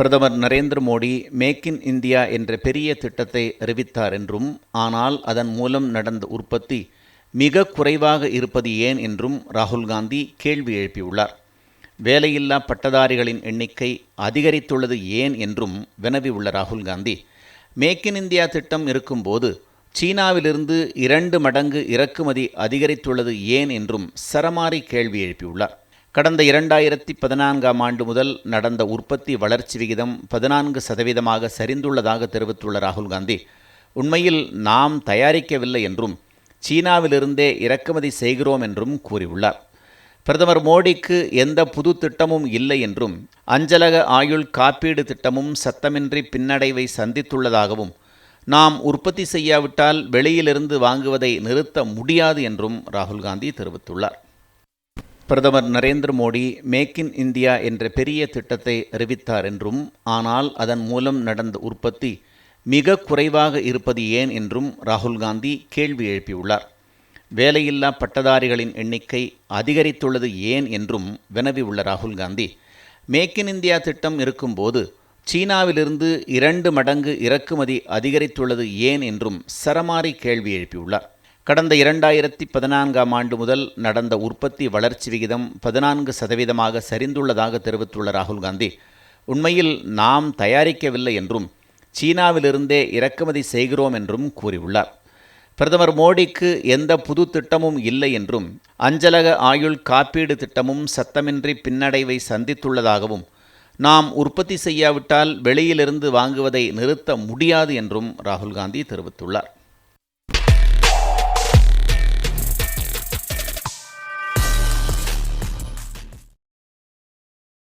பிரதமர் Narendra Modi make in India என்ற பெரிய திட்டத்தை அறிவித்தார் என்றும் ஆனால் அதன் மூலம் நடந்த உற்பத்தி மிக குறைவாக இருப்பது ஏன் என்றும் ராகுல் காந்தி கேள்வி எழுப்பியுள்ளார். வேலையில்லா பட்டதாரிகளின் எண்ணிக்கை அதிகரித்துள்ளது ஏன் என்றும் வினவியுள்ள ராகுல் காந்தி மேக் இன் இந்தியா திட்டம் இருக்கும்போது சீனாவிலிருந்து இரண்டு மடங்கு இறக்குமதி அதிகரித்துள்ளது ஏன் என்றும் சரமாரி கேள்வி எழுப்பியுள்ளார். கடந்த இரண்டாயிரத்தி பதினான்காம் ஆண்டு முதல் நடந்த உற்பத்தி வளர்ச்சி விகிதம் பதினான்கு சதவீதமாக சரிந்துள்ளதாக தெரிவித்துள்ள ராகுல் காந்தி உண்மையில் நாம் தயாரிக்கவில்லை என்றும் சீனாவிலிருந்தே இறக்குமதி செய்கிறோம் என்றும் கூறியுள்ளார். பிரதமர் மோடிக்கு எந்த புது திட்டமும் இல்லை என்றும் அஞ்சலக ஆயுள் காப்பீடு திட்டமும் சத்தமின்றி பின்னடைவை சந்தித்துள்ளதாகவும் நாம் உற்பத்தி செய்யாவிட்டால் வெளியிலிருந்து வாங்குவதை நிறுத்த முடியாது என்றும் ராகுல் காந்தி தெரிவித்துள்ளார். பிரதமர் Narendra Modi make in India என்ற பெரிய திட்டத்தை அறிவித்தார் என்றும் ஆனால் அதன் மூலம் நடந்த உற்பத்தி மிக குறைவாக இருப்பது ஏன் என்றும் ராகுல் காந்தி கேள்வி எழுப்பியுள்ளார். வேலையில்லா பட்டதாரிகளின் எண்ணிக்கை அதிகரித்துள்ளது ஏன் என்றும் வினவியுள்ள ராகுல் காந்தி மேக் இன் இந்தியா திட்டம் இருக்கும்போது சீனாவிலிருந்து இரண்டு மடங்கு இறக்குமதி அதிகரித்துள்ளது ஏன் என்றும் சரமாரி கேள்வி எழுப்பியுள்ளார். கடந்த இரண்டாயிரத்தி பதினான்காம் ஆண்டு முதல் நடந்த உற்பத்தி வளர்ச்சி விகிதம் பதினான்கு சதவீதமாக சரிந்துள்ளதாக தெரிவித்துள்ள ராகுல் காந்தி உண்மையில் நாம் தயாரிக்கவில்லை என்றும் சீனாவிலிருந்தே இறக்குமதி செய்கிறோம் என்றும் கூறியுள்ளார். பிரதமர் மோடிக்கு எந்த புது திட்டமும் இல்லை என்றும் அஞ்சலக ஆயுள் காப்பீடு திட்டமும் சத்தமின்றி பின்னடைவை சந்தித்துள்ளதாகவும் நாம் உற்பத்தி செய்யாவிட்டால் வெளியிலிருந்து வாங்குவதை நிறுத்த முடியாது என்றும் ராகுல் காந்தி தெரிவித்துள்ளார்.